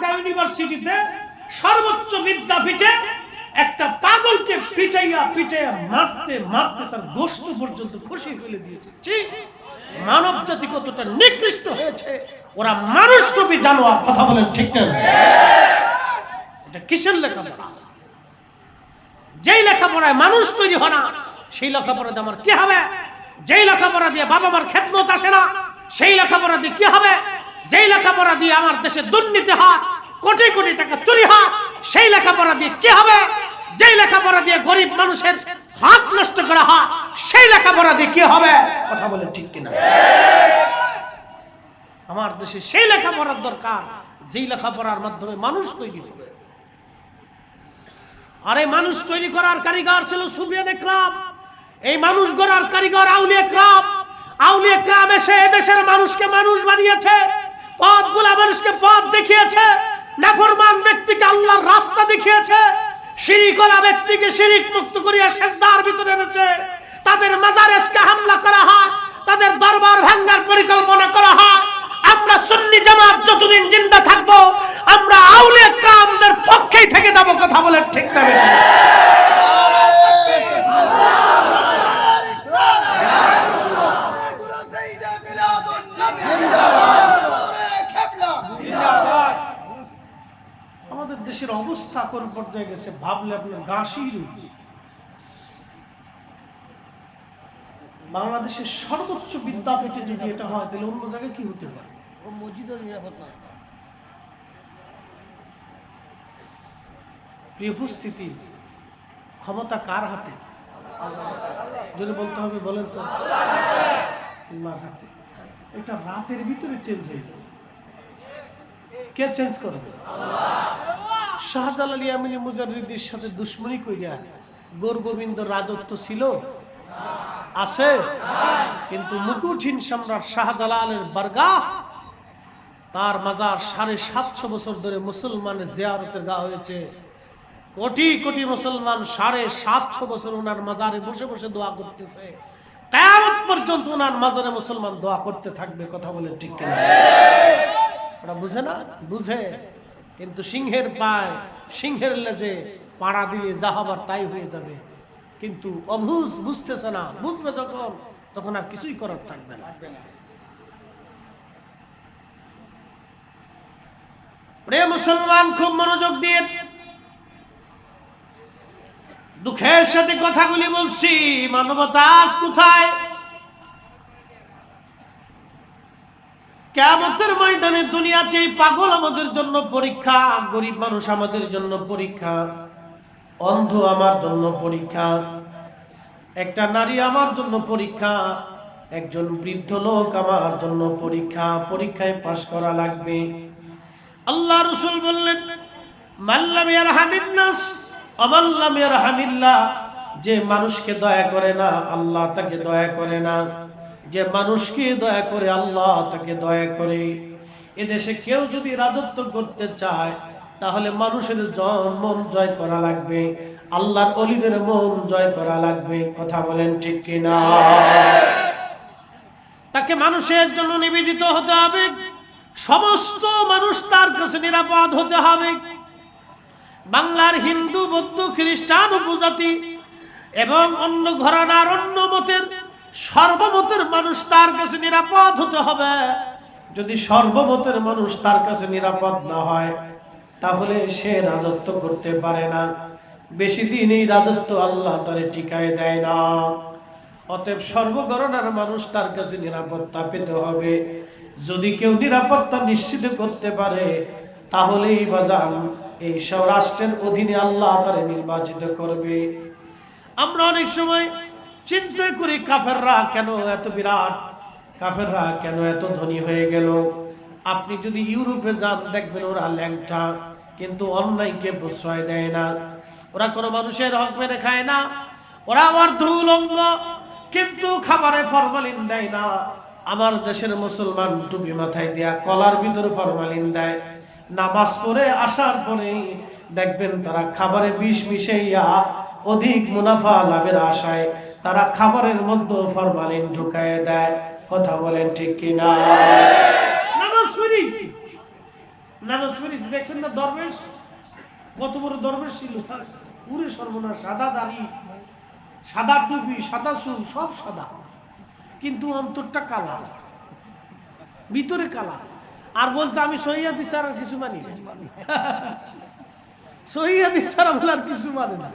ঢাকা ইউনিভার্সিটিতে সর্বোচ্চ বিদ্যাপীঠে একটা পাগলকে পিটাইয়া পিটাইয়া মারতে মারতে তার গোষ্ঠ পর্যন্ত খুশি ফেলে দিয়েছে। মানব জাতি কতটা নিকৃষ্ট হয়েছে, ওরা মানুষ রূপী জানোয়ার, কথা বলেন ঠিক এটা কিসের লেখাপড়া? যেই লেখাপড়ায় মানুষ তৈরি হয় না, সেই লেখাপড়া দিয়ে আমার কি হবে? যেই লেখাপড়া দিয়ে বাবা মার খেদমত আসে না, সেই লেখাপড়া দিয়ে কি হবে? যেই লেখাপড়া দিয়ে আমার দেশে দুর্নীতি হয়, কোটি কোটি টাকা চুরি হয়, সেই লেখাপড়া দিয়ে কি হবে? যেই লেখাপড়া দিয়ে গরিব মানুষের হাত নষ্ট করা হয়, সেই লেখাপড়া দিয়ে কি হবে? কথা বলে ঠিক কিনা? আমার দেশে সেই লেখাপড়ার দরকার, যেই লেখাপড়ার মাধ্যমে মানুষ তৈরি হবে। আর এই মানুষ তৈরি করার কারিগর ছিল সুফিয়ান একরাম। এই মানুষ গড়ার কারিগর আউলিয়া একরাম। আউলিয়া একরাম এসে এদেশের মানুষকে মানুষ বানিয়েছে। পথগুলা মানুষকে পথ দেখিয়েছে। নাফরমান ব্যক্তিকে আল্লাহর রাস্তা দেখিয়েছে। শিরিকলা ব্যক্তিকে শিরিক মুক্ত করিয়া সেজদার ভিতরে এনেছে। তাদের মাজারেসকে হামলা করা হয়, তাদের দরবার ভাঙ্গার পরিকল্পনা করা হয়। আমরা সুন্নি জামাত যতদিন জিন্দা থাকব, আমরা আউলিয়া একরামদের পক্ষেই থেকে যাব কথা বলে ঠিক না দেশের অবস্থা কোন পর্যায়ে গেছে? ভাবলে আপনার গাছই বাংলাদেশের সর্বোচ্চ বিদ্যাপীঠে যদি এটা হয় তাহলে অন্য জায়গায় কি হতে পারে? প্রিয় উপস্থিতি ক্ষমতা কার হাতে? যদি বলতে হবে বলেন তো। আল্লাহর হাতে? এটা রাতের ভিতরে চেঞ্জ হয়ে যাবে। কে চেঞ্জ করবে? শাহজালাল ইয়ামিনী মুজারিদির সাথে দুশ্মনী কইরা গোর গোবিন্দ রাজত্ব ছিল? আছে। কিন্তু মুকুটহীন সম্রাট শাহজালালের বারগা তার মাজার সাড়ে সাতশো বছর ধরে মুসলমানের জিয়ারতের গা হয়েছে। কোটি কোটি মুসলমান সাড়ে সাতশো বছর ওনার মাজারে বসে বসে দোয়া করতেছে। কেয়ামত পর্যন্ত ওনার মাজারে মুসলমান দোয়া করতে থাকবে, কথা বলে ঠিক কিনা? ওরা বুঝে না? বুঝে। কিন্তু সিংহের পায়, সিংহের লেজে পাড়া দিয়ে যা হবার তাই হয়ে যাবে। কিন্তু অবুঝ বুঝতেছে না, বুঝবে যখন, তখন আর কিছুই করার থাকবে না। প্রিয় মুসলমান, খুব মনোযোগ দিয়ে দুঃখের সাথে কথাগুলি বলছি। মানবতা কোথায়? কেমতের ময়দানে দুনিয়াতে এই পাগল আমাদের জন্য পরীক্ষা, গরিব মানুষ আমাদের জন্য পরীক্ষা, অন্ধ আমার জন্য পরীক্ষা, একটা নারী আমার জন্য পরীক্ষা, একজন বৃদ্ধ লোক আমার জন্য পরীক্ষা, পরীক্ষায় পাশ করা লাগবে। আল্লাহ রসুল বললেন মাল্লাম ইয়ারহামিন্নাস অমাল্লাম হামিল্লা যে মানুষকে দয়া করে না, আল্লাহ তাকে দয়া করে না। যে মানুষকে দয়া করে আল্লাহ তাকে দয়া করে। এদেশে কেউ যদি রাজত্ব করতে চায়, তাহলে মানুষের মন জয় করা লাগবে, আল্লাহর অলিদের মন জয় করা লাগবে। কথা বলেন ঠিক কিনা? তাকে মানুষের জন্য নিবেদিত হতে হবে। সমস্ত মানুষ তার কাছে নিরাপদ হতে হবে। বাংলার হিন্দু, বৌদ্ধ, খ্রিস্টান, উপজাতি এবং অন্য ঘরানার অন্য মতের সর্বমতের মানুষ তার কাছে নিরাপদ হতে হবে। যদি সর্বমতের মানুষ তার কাছে নিরাপদ না হয়, তাহলে সে রাজত্ব করতে পারে না। বেশি দিন এই রাজত্ব আল্লাহ তারে টিকায় দেয় না। অতএব সর্বগণনার মানুষ তার কাছে নিরাপত্তা পেতে হবে। যদি কেউ নিরাপত্তা নিশ্চিত করতে পারে, তাহলেই বাজান এই সব রাষ্ট্রের অধীনে আল্লাহ তারে নির্বাচিত করবে। আমরা অনেক সময় চিন্তা করি কাফেররা কেন এত বিরাট? কাফেররা কেন এত ধনী হয়ে গেল? আপনি যদি ইউরোপে যান, দেখবেন ওরা ল্যাংটা, কিন্তু অন্যায়কে প্রশ্রয় দেয় না? ওরা কোনো মানুষের হক মেরে খায় না। ওরা অর্ধ উলঙ্গ, কিন্তু খাবারে ফরমালিন দেয় না। আমার দেশের মুসলমান টুপি মাথায় দেয়া কলার ভিতরে ফরমালিন দেয়। নামাজ পড়ে আসার পরেই দেখবেন তারা খাবারে বিষ মিশাইয়া অধিক মুনাফা লাভের আশায় তারা খাবারের মধ্যে ফরমালিন ঢুকায় দেয়। কথা বলেন ঠিক কিনা? নামাজ পড়ি। নামাজ পড়িস দেখছেন না দরবেশ? দরবেশ ছিল। সাদা দাড়ি, সাদা টুপি, সাদা সব সাদা। কিন্তু অন্তরটা কালা। ভিতরে কালা। আর বলছে, আমি সহিয়াদি ছাড়া কিছু মানি না। সহিয়াদি আর কিছু মানে না।